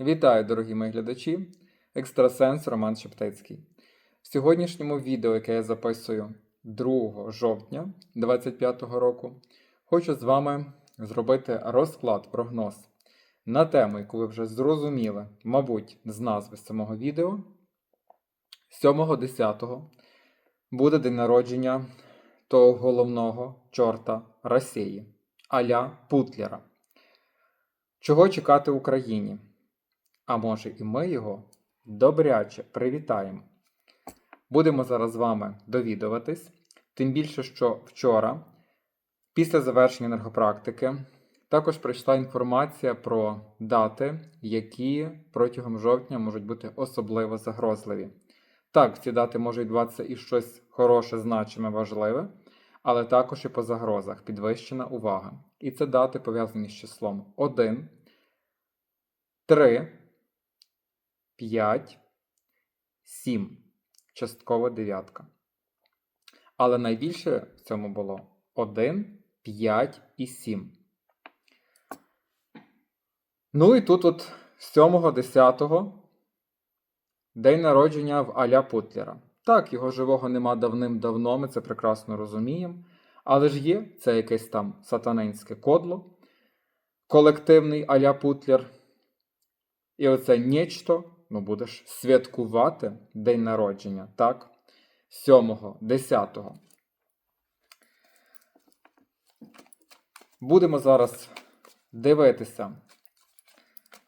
Вітаю, дорогі мої глядачі! Екстрасенс Роман Шептицький. В сьогоднішньому відео, яке я записую 2 жовтня 2025 року, хочу з вами зробити розклад, прогноз на тему, яку ви вже зрозуміли, мабуть, з назви самого відео. 7.10 буде день народження того головного чорта Росії, Аля Путлера. Чого чекати Україні? А може і ми його добряче привітаємо. Будемо зараз з вами довідуватись. Тим більше, що вчора, після завершення енергопрактики, також прийшла інформація про дати, які протягом жовтня можуть бути особливо загрозливі. Так, ці дати може відбуватися і щось хороше, значиме, важливе, але також і по загрозах підвищена увага. І це дати пов'язані з числом 1, 3, 5, 7. Часткова дев'ятка. Але найбільше в цьому було 1, 5 і 7. Ну і тут от 7, 10 день народження в Аля Путлера. Так, його живого нема давним-давно, ми це прекрасно розуміємо. Але ж є це якесь там сатанинське кодло, колективний Аля Путлер. І оце нічто, ну будеш святкувати день народження, так? 7, 10. Будемо зараз дивитися,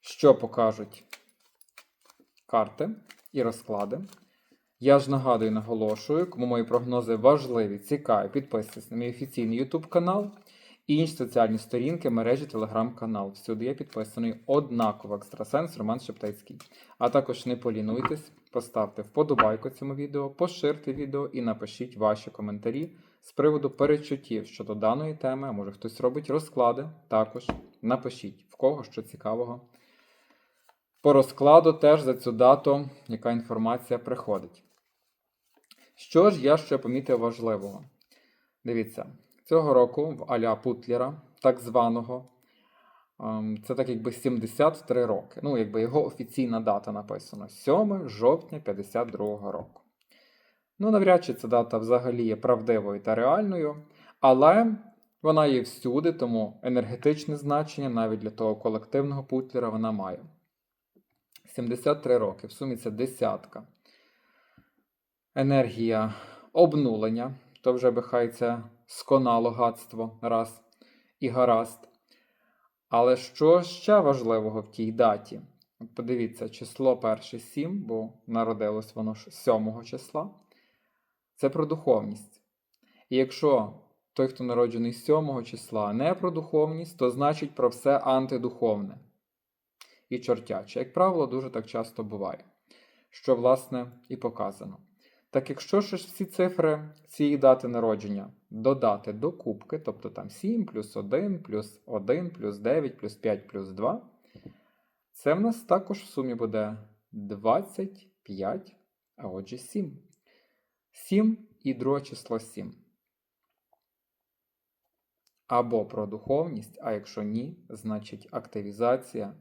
що покажуть карти і розклади. Я ж нагадую, наголошую, кому мої прогнози важливі, цікаві, підписуйтесь на мій офіційний YouTube канал інші соціальні сторінки мережі телеграм-канал. Всюди я підписаний однаково екстрасенс Роман Шептицький. А також не полінуйтесь, поставте вподобайку цьому відео, поширте відео і напишіть ваші коментарі з приводу перечуттів щодо даної теми. А може хтось робить розклади. Також напишіть в кого що цікавого. По розкладу теж за цю дату, яка інформація приходить. Що ж я ще помітив важливого? Дивіться, цього року в Аля Путлера, так званого, ем, це так якби 73 роки. Ну, якби його офіційна дата написана 7 жовтня 52 року. Ну, навряд чи ця дата взагалі є правдивою та реальною, але вона є всюди, тому енергетичне значення навіть для того колективного Путлера вона має. 73 роки, в сумі це десятка. Енергія обнулення, то вже би хай це сконало гадство раз і гаразд. Але що ще важливого в тій даті? Подивіться, число перше 7, бо народилось воно ж 7 числа. Це про духовність. І якщо той, хто народжений 7 числа, не про духовність, то значить про все антидуховне і чортяче. Як правило, дуже так часто буває, що, власне, і показано. Так якщо ж всі цифри цієї дати народження додати до кубки, тобто там 7 плюс 1, плюс 1, плюс 9, плюс 5, плюс 2, це в нас також в сумі буде 25, а отже 7. 7 і друге число 7. Або про духовність, а якщо ні, значить активізація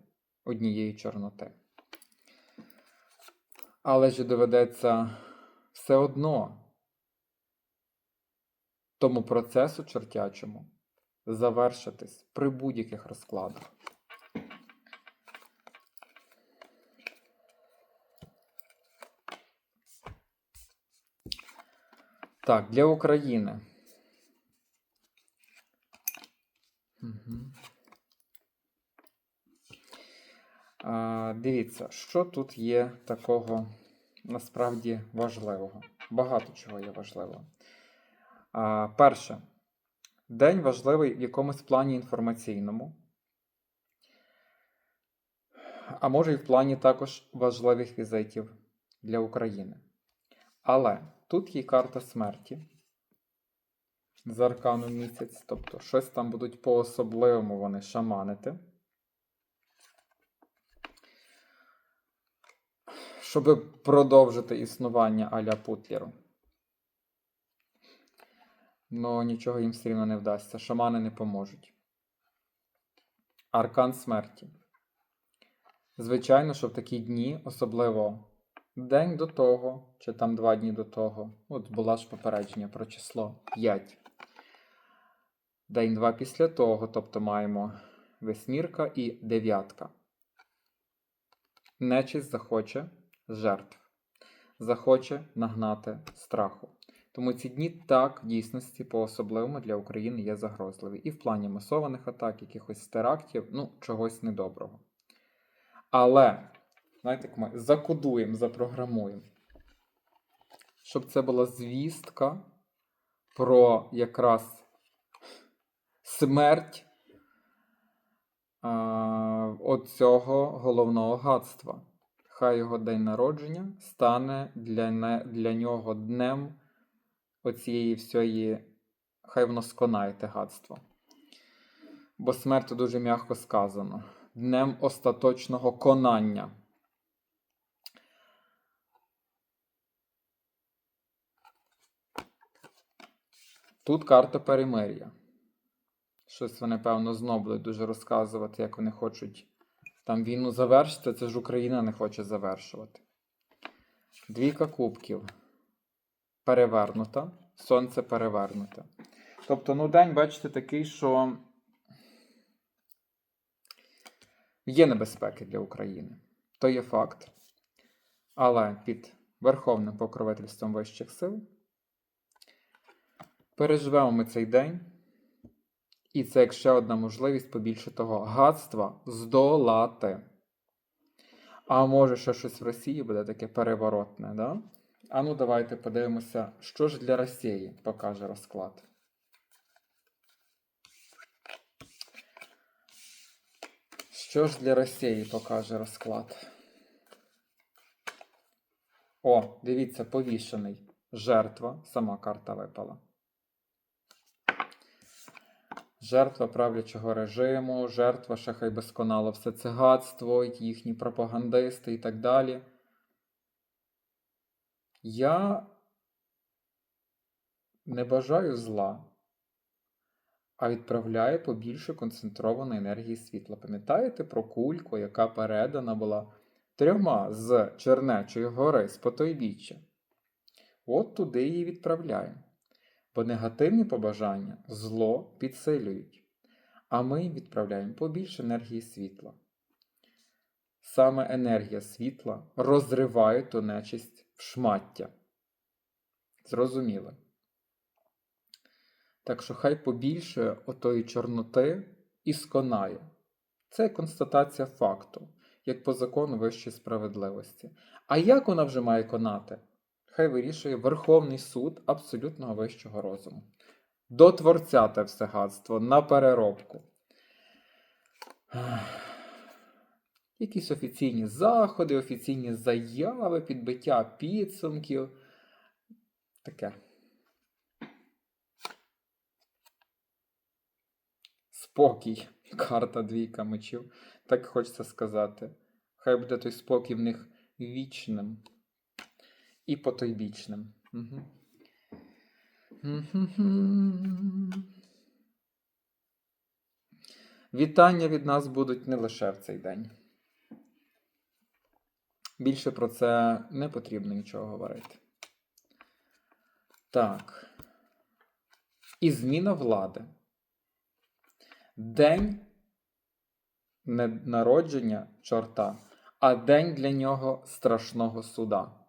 однієї чорноти. Але ж доведеться все одно тому процесу чортячому завершитись при будь-яких розкладах. Так, для України. Угу. А, Дивіться, що тут є такого насправді важливого. Багато чого є важливого. А, Перше, день важливий в якомусь плані інформаційному. А може і в плані також важливих візитів для України. Але тут є карта смерті з арканом місяць, тобто щось там будуть по-особливому вони шаманити. Щоб продовжити існування Аля Путлеру. Ну, нічого їм все рівно не вдасться. Шамани не поможуть. Аркан смерті. Звичайно, що в такі дні, особливо день до того, чи там два дні до того, от була ж попередження про число 5. День-два після того, тобто маємо восьмірка і дев'ятка. Нечість захоче жертв, захоче нагнати страху. Тому ці дні так дійсності по-особливому для України є загрозливі. І в плані масованих атак, якихось терактів, ну, чогось недоброго. Але, знаєте, як ми закодуємо, запрограмуємо, щоб це була звістка про якраз смерть а, от цього головного гадства. Хай його день народження стане для, не, для нього днем оцієї всієї, хай воно сконає те гадство. Бо смерть дуже м'яко сказано. Днем остаточного конання. Тут карта перемир'я. Щось вони, певно, знову будуть дуже розказувати, як вони хочуть там війну завершити. Це ж Україна не хоче завершувати. Двійка кубків. Перевернута. Сонце перевернуте. Тобто, ну, день, бачите, такий, що є небезпеки для України. То є факт. Але під верховним покровительством вищих сил переживемо ми цей день. І це як ще одна можливість побільше того гадства здолати. А може, ще щось в Росії буде таке переворотне, да? А ну, давайте подивимося, що ж для Росії покаже розклад. Що ж для Росії покаже розклад? О, дивіться, повішений. Жертва, сама карта випала. Жертва правлячого режиму, жертва ще хай безконало все це гадство, їхні пропагандисти і так далі. Я не бажаю зла, а відправляю побільше концентрованої енергії світла. Пам'ятаєте про кульку, яка передана була трьома з Чернечої гори з потойбіччя? От туди її відправляю. Бо негативні побажання зло підсилюють, а ми відправляємо побільше енергії світла. Саме енергія світла розриває ту нечисть в шмаття. Зрозуміли? Так що хай побільше отої чорноти і сконає. Це констатація факту, як по закону вищої справедливості. А як вона вже має конати? Хай вирішує Верховний суд абсолютного вищого розуму. До творця те все гадство на переробку. Якісь офіційні заходи, офіційні заяви, підбиття підсумків. Таке. Спокій. Карта двійка мечів. Так хочеться сказати. Хай буде той спокій в них вічним і потойбічним. Угу. Вітання від нас будуть не лише в цей день. Більше про це не потрібно нічого говорити. Так. І зміна влади. День не народження чорта, а день для нього страшного суда.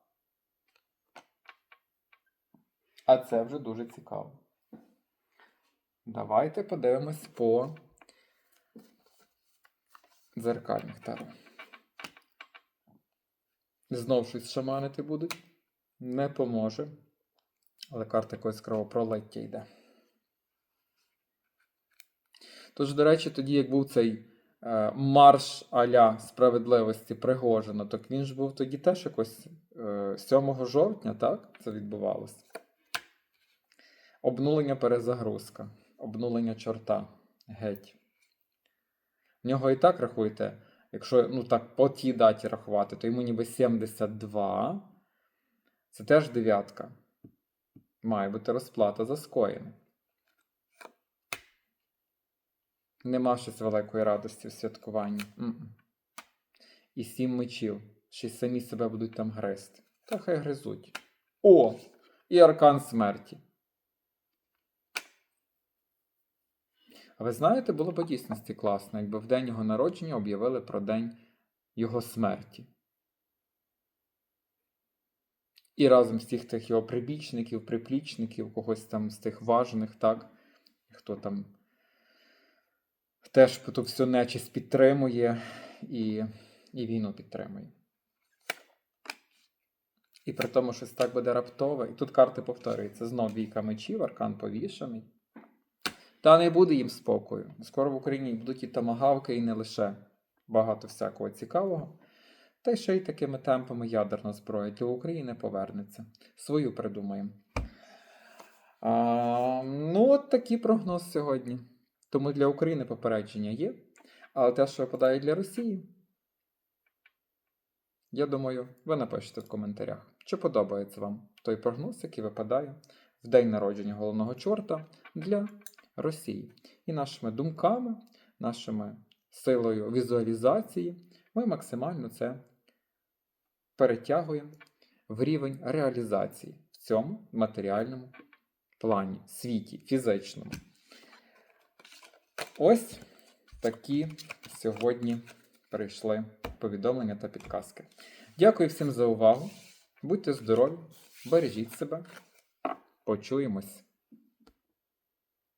А це вже дуже цікаво. Давайте подивимось по дзеркальних таро. Знов щось шаманити будуть. Не поможе. Але карта якогось кровопролиття йде. Тож, до речі, тоді, як був цей е, марш Аля справедливості Пригожина, так він ж був тоді теж якось е, 7 жовтня, так? Це відбувалося. Обнулення перезагрузка. Обнулення чорта. Геть. В нього і так рахуйте, якщо ну так по тій даті рахувати, то йому ніби 72. Це теж дев'ятка. Має бути розплата за скоєне. Нема щось великої радості в святкуванні. М -м. і сім мечів. Ще й самі себе будуть там гризти. Та хай гризуть. О! І аркан смерті. А ви знаєте, було б дійсності класно, якби в день його народження об'явили про день його смерті. І разом з тих тих його прибічників, приплічників, когось там з тих важних, так, хто там теж ту всю нечість підтримує і, і війну підтримує. І при тому щось так буде раптове. І тут карти повторюються. Знов війка мечів, аркан повішаний. Та не буде їм спокою. Скоро в Україні будуть і тамагавки, і не лише багато всякого цікавого. Та й ще й такими темпами ядерна зброя для України повернеться. Свою придумаємо. А, ну, от такий прогноз сьогодні. Тому для України попередження є. Але те, що випадає для Росії, я думаю, ви напишете в коментарях, чи подобається вам той прогноз, який випадає в день народження головного чорта для Росії. І нашими думками, нашими силою візуалізації ми максимально це перетягуємо в рівень реалізації в цьому матеріальному плані, світі, фізичному. Ось такі сьогодні прийшли повідомлення та підказки. Дякую всім за увагу. Будьте здорові, бережіть себе. Почуємось.